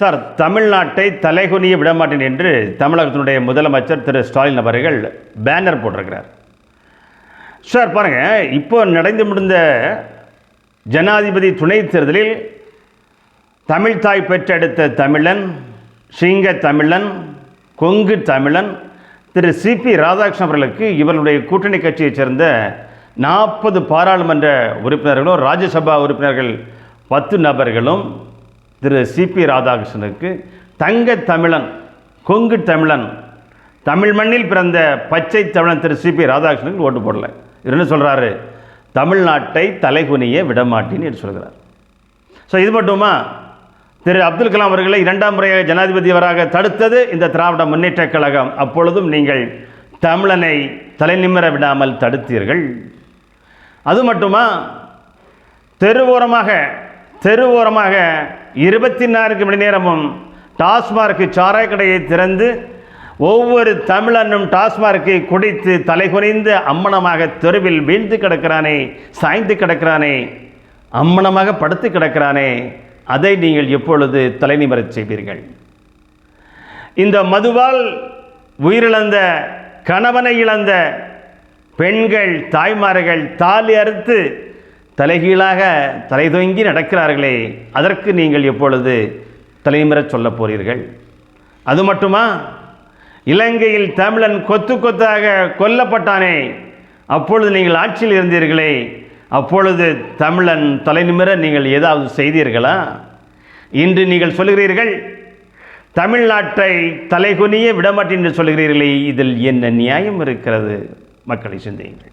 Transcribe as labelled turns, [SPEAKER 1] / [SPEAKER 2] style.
[SPEAKER 1] Sir தமிழ்நாட்டை தலைகுனிய விடமாட்டேன் என்று தமிழகத்தினுடைய முதலமைச்சர் திரு. ஸ்டாலின் அவர்கள் பேனர் போட்டிருக்கிறார். சார் பாருங்க இப்போ நடந்து முடிந்த ஜனாதிபதி துணை தேர்தலில் தமிழ்தாய் பெற்றெடுத்த தமிழன் சிங்க தமிழன் கொங்கு தமிழன் திரு. சிபி ராதாகிருஷ்ணன் அவர்களுக்கு இவருடைய கூட்டணி கட்சியைச் சேர்ந்த நாற்பது பாராளுமன்ற உறுப்பினர்களும் ராஜ்யசபா உறுப்பினர்கள் பத்து நபர்களும் திரு சிபி ராதாகிருஷ்ணனுக்கு தங்க தமிழன் கொங்கு தமிழன் தமிழ் மண்ணில் பிறந்த பச்சை தமிழன் திரு சிபி ராதாகிருஷ்ணனுக்கு ஓட்டு போடலை. இவர் என்ன சொல்கிறாரு தமிழ்நாட்டை தலைகுனிய விடமாட்டேன்னு என்று சொல்கிறார். ஸோ இது மட்டுமா? திரு அப்துல் கலாம் அவர்களை இரண்டாம் முறையாக ஜனாதிபதியவராக தடுத்தது இந்த திராவிட முன்னேற்றக் கழகம். அப்பொழுதும் நீங்கள் தமிழனை தலைநிமிர விடாமல் தடுத்தீர்கள். அது மட்டுமா? தெருவோரமாக தெருவோரமாக இருபத்தி நான்கு மணி நேரமும் டாஸ்மார்க் சாராய கடையை திறந்து ஒவ்வொரு தமிழனும் டாஸ்மார்க்கை குடித்து தலைகுனிந்து அம்மனமாக தெருவில் வீழ்ந்து கிடக்கிறானே சாய்ந்து கிடக்கிறானே அம்மனமாக படுத்து கிடக்கிறானே அதை நீங்கள் எப்பொழுது தலைநிமரச் செய்வீர்கள்? இந்த மதுவால் உயிரிழந்த கணவனை இழந்த பெண்கள் தாய்மார்கள் தாலி அறுத்து தலைகீழாக தலை தொங்கி நடக்கிறார்களே அதற்கு நீங்கள் எப்பொழுது தலைமுறச் சொல்லப் போகிறீர்கள் அது மட்டுமா? இலங்கையில் தமிழன் கொத்து கொத்தாக கொல்லப்பட்டானே அப்பொழுது நீங்கள் ஆட்சியில் இருந்தீர்களே அப்பொழுது தமிழன் தலைநிமிர நீங்கள் ஏதாவது செய்தீர்களா? இன்று நீங்கள் சொல்கிறீர்கள் தமிழ்நாட்டை தலைகுனிய விடமாட்டேன் என்று சொல்கிறீர்களே இதில் என்ன நியாயம் இருக்கிறது? மக்களை சிந்தியுங்கள்.